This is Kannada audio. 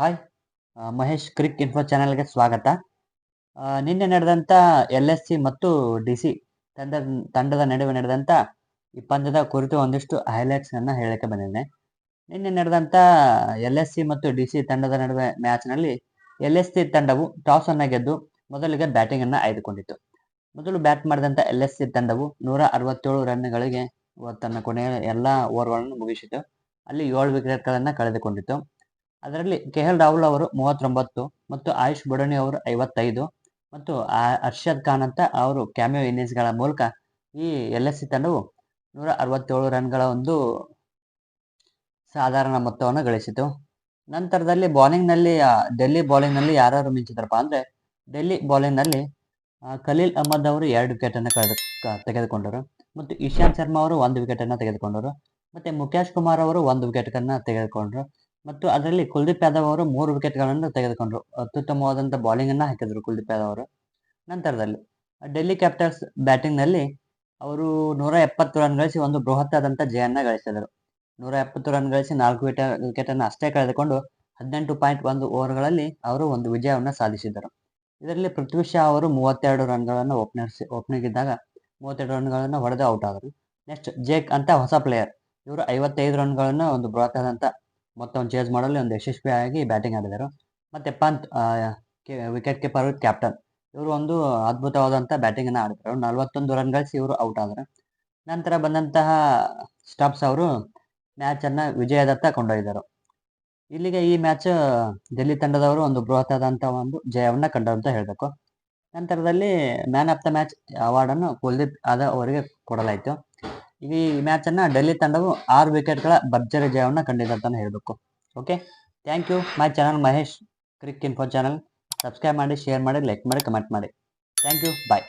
ಹಾಯ್ ಮಹೇಶ್ ಕ್ರಿಕ್ ಇನ್ಫೋ ಚಾನೆಲ್ಗೆ ಸ್ವಾಗತ. ನಿನ್ನೆ ನಡೆದಂಥ ಎಲ್ ಎಸ್ ಸಿ ಮತ್ತು ಡಿ ಸಿ ತಂಡ, ತಂಡದ ನಡುವೆ ನಡೆದಂಥ ಈ ಪಂದ್ಯದ ಕುರಿತು ಒಂದಿಷ್ಟು ಅನ್ನ ಹೇಳಕ್ಕೆ ಬಂದಿದ್ದೇನೆ ನಿನ್ನೆ ನಡೆದಂಥ ಎಲ್ ಎಸ್ ಸಿ ಮತ್ತು ಡಿ ಸಿ ತಂಡದ ನಡುವೆ ಮ್ಯಾಚ್ನಲ್ಲಿ ಎಲ್ ಎಸ್ ಸಿ ತಂಡವು ಟಾಸ್ ಅನ್ನು ಗೆದ್ದು ಮೊದಲಿಗೆ ಬ್ಯಾಟಿಂಗ್ ಅನ್ನು ಆಯ್ದುಕೊಂಡಿತ್ತು. ಮೊದಲು ಬ್ಯಾಟ್ ಮಾಡಿದಂಥ ಎಲ್ ಎಸ್ ಸಿ ತಂಡವು ನೂರ ಅರವತ್ತೇಳು ರನ್ಗಳಿಗೆ ತನ್ನ ಕೊನೆಯ ಎಲ್ಲ ಓವರ್ಗಳನ್ನು ಮುಗಿಸಿತು ಅಲ್ಲಿ ಏಳು ವಿಕೆಟ್ಗಳನ್ನು ಕಳೆದುಕೊಂಡಿತ್ತು. ಅದರಲ್ಲಿ ಕೆ ಎಲ್ ರಾಹುಲ್ ಅವರು ಮೂವತ್ತೊಂಬತ್ತು ಮತ್ತು ಆಯುಷ್ ಬುಡಣಿ ಅವರು ಐವತ್ತೈದು ಮತ್ತು ಅರ್ಷದ್ ಖಾನ್ ಅಂತ ಅವರು ಕ್ಯಾಮಿಯೋ ಇನ್ನಿಂಗ್ಸ್ಗಳ ಮೂಲಕ ಈ ಎಲ್ ಎಸ್ ಸಿ ತಂಡವು ನೂರ ಅರವತ್ತೇಳು ರನ್ಗಳ ಒಂದು ಸಾಧಾರಣ ಮೊತ್ತವನ್ನು ಗಳಿಸಿತು. ನಂತರದಲ್ಲಿ ಬೌಲಿಂಗ್ನಲ್ಲಿ ಡೆಲ್ಲಿ ಬೌಲಿಂಗ್ನಲ್ಲಿ ಯಾರ್ಯಾರು ಮಿಂಚಿದ್ರಪ್ಪ ಅಂದರೆ ಡೆಲ್ಲಿ ಬೌಲಿಂಗ್ನಲ್ಲಿ ಖಲೀಲ್ ಅಹಮದ್ ಅವರು ಎರಡು ವಿಕೆಟನ್ನು ಕಳೆದು ತೆಗೆದುಕೊಂಡರು ಮತ್ತು ಇಶಾಂತ್ ಶರ್ಮಾ ಅವರು ಒಂದು ವಿಕೆಟನ್ನು ತೆಗೆದುಕೊಂಡರು ಮತ್ತು ಮುಖೇಶ್ ಕುಮಾರ್ ಅವರು ಒಂದು ವಿಕೆಟನ್ನು ತೆಗೆದುಕೊಂಡರು. ಮತ್ತು ಅದರಲ್ಲಿ ಕುಲ್ದೀಪ್ ಯಾದವ್ ಅವರು ಮೂರು ವಿಕೆಟ್ಗಳನ್ನು ತೆಗೆದುಕೊಂಡರು. ಅತ್ಯುತ್ತಮವಾದಂಥ ಬೌಲಿಂಗ್ ಅನ್ನ ಹಾಕಿದ್ರು ಕುಲ್ದೀಪ್ ಯಾದವ್ ಅವರು. ನಂತರದಲ್ಲಿ ಡೆಲ್ಲಿ ಕ್ಯಾಪಿಟಲ್ಸ್ ಬ್ಯಾಟಿಂಗ್ನಲ್ಲಿ ಅವರು ನೂರ ಎಪ್ಪತ್ತು ರನ್ ಗಳಿಸಿ ಒಂದು ಬೃಹತ್ತಾದಂಥ ಜಯನ್ನ ಗಳಿಸಿದರು. ನೂರ ಎಪ್ಪತ್ತು ರನ್ ಗಳಿಸಿ ನಾಲ್ಕು ವಿಕೆಟ್ ವಿಕೆಟ್ ಅನ್ನು ಅಷ್ಟೇ ಕಳೆದುಕೊಂಡು ಹದಿನೆಂಟು ಪಾಯಿಂಟ್ ಒಂದು ಓವರ್ಗಳಲ್ಲಿ ಅವರು ಒಂದು ವಿಜಯವನ್ನು ಸಾಧಿಸಿದರು. ಇದರಲ್ಲಿ ಪೃಥ್ವಿ ಶಾ ಅವರು ಮೂವತ್ತೆರಡು ರನ್ಗಳನ್ನು ಓಪನರ್ಸ್ ಓಪನಿಂಗ್ ಇದ್ದಾಗ ಮೂವತ್ತೆರಡು ರನ್ಗಳನ್ನು ಹೊಡೆದು ಔಟ್ ಆದರು. ನೆಕ್ಸ್ಟ್ ಜೇಕ್ ಅಂತ ಹೊಸ ಪ್ಲೇಯರ್ ಇವರು ಐವತ್ತೈದು ರನ್ಗಳನ್ನು ಒಂದು ಬೃಹತ್ತಾದಂಥ ಮೊತ್ತವನ್ನು ಚೇಸ್ ಮಾಡಲು ಒಂದು ಯಶಸ್ವಿಯಾಗಿ ಬ್ಯಾಟಿಂಗ್ ಆಡಿದರು. ಮತ್ತೆ ಪಂತ್ ವಿಕೆಟ್ ಕೀಪರ್ ಕ್ಯಾಪ್ಟನ್ ಇವರು ಒಂದು ಅದ್ಭುತವಾದಂಥ ಬ್ಯಾಟಿಂಗ್ ಅನ್ನು ಆಡಿದರು. ನಲವತ್ತೊಂದು ರನ್ ಗಳಿಸಿ ಇವರು ಔಟ್ ಆದರು. ನಂತರ ಬಂದಂತಹ ಸ್ಟಾಪ್ಸ್ ಅವರು ಮ್ಯಾಚ್ ಅನ್ನ ವಿಜಯದತ್ತ ಕೊಂಡೊಯ್ದರು. ಇಲ್ಲಿಗೆ ಈ ಮ್ಯಾಚ್ ಡೆಲ್ಲಿ ತಂಡದವರು ಒಂದು ಬೃಹತ್ತಾದಂಥ ಒಂದು ಜಯವನ್ನು ಕಂಡರು ಅಂತ ಹೇಳಬೇಕು. ನಂತರದಲ್ಲಿ man of the match award ಅನ್ನು ಕುಲ್ದೀಪ್ ಯಾದವ್ ಅವರಿಗೆ ಕೊಡಲಾಯಿತು. ಈ ಮ್ಯಾಚ್ ಅನ್ನ ಡೆಲ್ಲಿ ತಂಡವು ಆರು ವಿಕೆಟ್ಗಳ ಭರ್ಜರಿ ಜಯವನ್ನು ಕಂಡಿದೆ ಅಂತಾನೆ ಹೇಳಬೇಕು. Okay thank you my channel Mahesh cric info channel subscribe ಮಾಡಿ ಶೇರ್ ಮಾಡಿ ಲೈಕ್ ಮಾಡಿ ಕಮೆಂಟ್ ಮಾಡಿ. Thank you bye